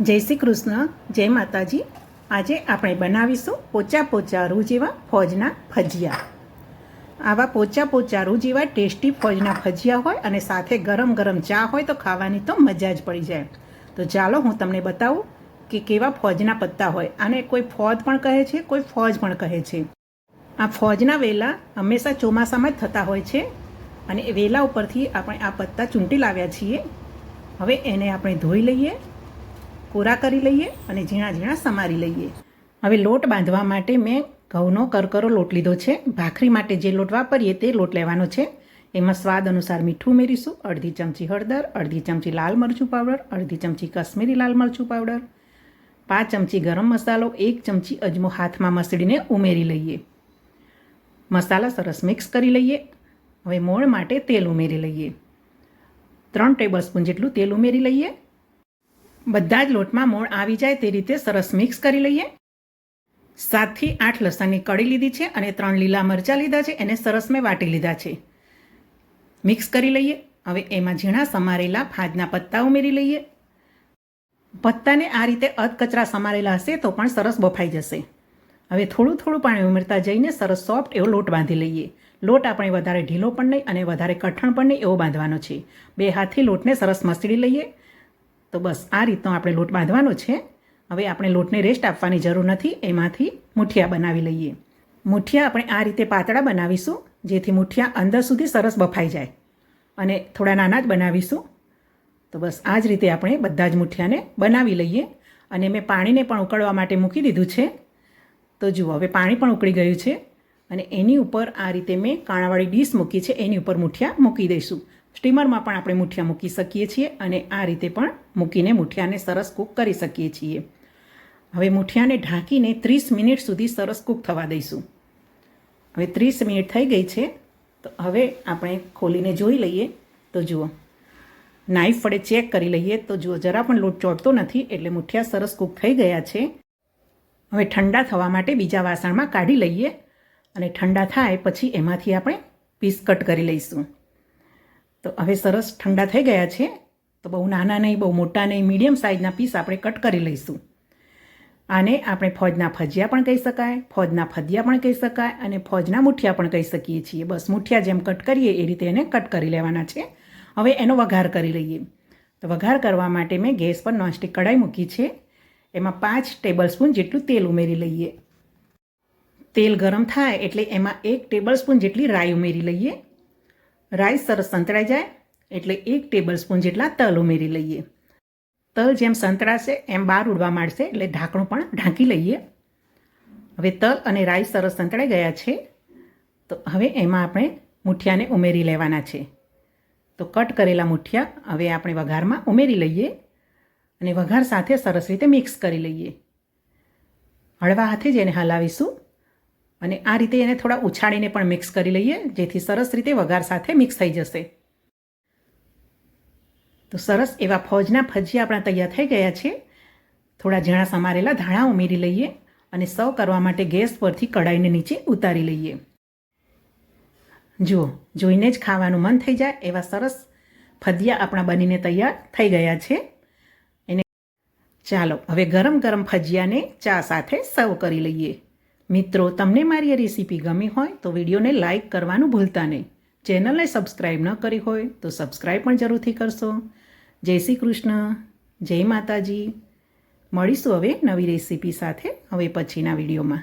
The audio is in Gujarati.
જય શ્રી કૃષ્ણ, જય માતાજી. આજે આપણે બનાવીશું પોચા પોચા રૂ જેવા ફોજના ભજીયા. આવા પોચા પોચા રૂ જેવા ટેસ્ટી ફોજના ભજીયા હોય અને સાથે ગરમ ગરમ ચા હોય તો ખાવાની તો મજા જ પડી જાય. તો ચાલો હું તમને બતાવું કે કેવા ફોજના પત્તા હોય. આને કોઈ ફોજ પણ કહે છે, કોઈ ફોજ પણ કહે છે. આ ફોજના વેલા હંમેશા ચોમાસામાં જ થતા હોય છે અને વેલા ઉપરથી આપણે આ પત્તા ચૂંટી લાવ્યા છીએ. હવે એને આપણે ધોઈ લઈએ. કોરા કરી લઈએ અને ઝીણા ઝીણા સમારી લઈએ. હવે લોટ બાંધવા માટે મેં ઘઉંનો કરકરો લોટ લીધો છે. ભાખરી માટે જે લોટ વાપરીએ તે લોટ લેવાનો છે. એમાં સ્વાદ અનુસાર મીઠું ઉમેરીશું, અડધી ચમચી હળદર, અડધી ચમચી લાલ મરચું પાવડર, અડધી ચમચી કશ્મીરી લાલ મરચું પાવડર, પાંચ ચમચી ગરમ મસાલો, એક ચમચી અજમો હાથમાં મસળીને ઉમેરી લઈએ. મસાલા સરસ મિક્સ કરી લઈએ. હવે મોણ માટે તેલ ઉમેરી લઈએ. ત્રણ ટેબલ સ્પૂન જેટલું તેલ ઉમેરી લઈએ. બધા જ લોટમાં મોણ આવી જાય તે રીતે સરસ મિક્સ કરી લઈએ. સાતથી આઠ લસણની કળી લીધી છે અને ત્રણ લીલા મરચાં લીધા છે, એને સરસ મેં વાટી લીધા છે. મિક્સ કરી લઈએ. હવે એમાં ઝીણા સમારેલા ફાજના પત્તા ઉમેરી લઈએ. પત્તાને આ રીતે અધકચરા સમારેલા હશે તો પણ સરસ બફાઈ જશે. હવે થોડું થોડું પાણી ઉમેરતા જઈને સરસ સોફ્ટ એવો લોટ બાંધી લઈએ. લોટ આપણે વધારે ઢીલો પણ નહીં અને વધારે કઠણ પણ નહીં એવો બાંધવાનો છે. બે હાથથી લોટને સરસ મસળી લઈએ. તો બસ આ રીતનો આપણે લોટ બાંધવાનો છે. હવે આપણે લોટને રેસ્ટ આપવાની જરૂર નથી. એમાંથી મુઠિયા બનાવી લઈએ. મુઠિયા આપણે આ રીતે પાતળા બનાવીશું, જેથી મુઠિયા અંદર સુધી સરસ બફાઈ જાય. અને થોડા નાના જ બનાવીશું. તો બસ આ જ રીતે આપણે બધા જ મુઠિયાને બનાવી લઈએ. અને મેં પાણીને પણ ઉકળવા માટે મૂકી દીધું છે. તો જુઓ, હવે પાણી પણ ઉકળી ગયું છે. અને એની ઉપર આ રીતે મેં કાણાવાળી ડીશ મૂકી છે. એની ઉપર મુઠિયા મૂકી દઈશું. સ્ટીમરમાં પણ આપણે મુઠિયા મૂકી શકીએ છીએ અને આ રીતે પણ મૂકીને મુઠિયાને સરસ કૂક કરી શકીએ છીએ. હવે મુઠિયાને ઢાંકીને ત્રીસ મિનિટ સુધી સરસ કૂક થવા દઈશું. હવે ત્રીસ મિનિટ થઈ ગઈ છે, તો હવે આપણે ખોલીને જોઈ લઈએ. તો જુઓ નાઈફ વડે ચેક કરી લઈએ. તો જુઓ, જરા પણ લોટ ચોટતો નથી, એટલે મુઠિયા સરસ કૂક થઈ ગયા છે. હવે ઠંડા થવા માટે બીજા વાસણમાં કાઢી લઈએ અને ઠંડા થાય પછી એમાંથી આપણે પીસ કટ કરી લઈશું. તો હવે સરસ ઠંડા થઈ ગયા છે. તો બહુ નાના નહીં, બહુ મોટા નહીં, મીડિયમ સાઇઝના પીસ આપણે કટ કરી લઈશું. આને આપણે ફોજના ફજિયા પણ કહી શકાય, ફોજના ફદિયા પણ કહી શકાય અને ફોજના મુઠિયા પણ કહી શકીએ છીએ. બસ મુઠિયા જેમ કટ કરીએ એ રીતે એને કટ કરી લેવાના છે. હવે એનો વઘાર કરી લઈએ. તો વઘાર કરવા માટે મેં ગેસ પર નોનસ્ટિક કઢાઈ મૂકી છે. એમાં પાંચ ટેબલ સ્પૂન જેટલું તેલ ઉમેરી લઈએ. તેલ ગરમ થાય એટલે એમાં એક ટેબલ સ્પૂન જેટલી રાઈ ઉમેરી લઈએ. રાઈ સરસ સંતળાઈ જાય એટલે એક ટેબલ સ્પૂન જેટલા તલ ઉમેરી લઈએ. તલ જેમ સંતળાશે એમ બહાર ઉડવા માંડશે એટલે ઢાંકણું પણ ઢાંકી લઈએ. હવે તલ અને રાઈ સરસ સંતળાઈ ગયા છે. તો હવે એમાં આપણે મુઠિયાને ઉમેરી લેવાના છે. તો કટ કરેલા મુઠિયા હવે આપણે વઘારમાં ઉમેરી લઈએ અને વઘાર સાથે સરસ રીતે મિક્સ કરી લઈએ. હળવા હાથે જ એને હલાવીશું. અને આ રીતે એને થોડા ઉછાળીને પણ મિક્સ કરી લઈએ, જેથી સરસ રીતે વઘાર સાથે મિક્સ થઈ જશે. તો સરસ એવા ફોજના ભજીયા આપણા તૈયાર થઈ ગયા છે. થોડા ઝીણા સમારેલા ધાણા ઉમેરી લઈએ અને સર્વ કરવા માટે ગેસ પરથી કઢાઈને નીચે ઉતારી લઈએ. જુઓ, જોઈને જ ખાવાનું મન થઈ જાય એવા સરસ ફદિયા આપણા બનીને તૈયાર થઈ ગયા છે. એને ચાલો, હવે ગરમ ગરમ ફજિયાને ચા સાથે સર્વ કરી લઈએ. મિત્રો, તમને મારી આ રેસીપી ગમી હોય તો વિડીયોને લાઇક કરવાનું ભૂલતા નહીં. ચેનલને સબસ્ક્રાઈબ ન કરી હોય તો સબસ્ક્રાઈબ પણ જરૂરથી કરશો. જય શ્રી કૃષ્ણ, જય માતાજી. મળીશું હવે નવી રેસીપી સાથે, હવે પછીના વિડીયોમાં.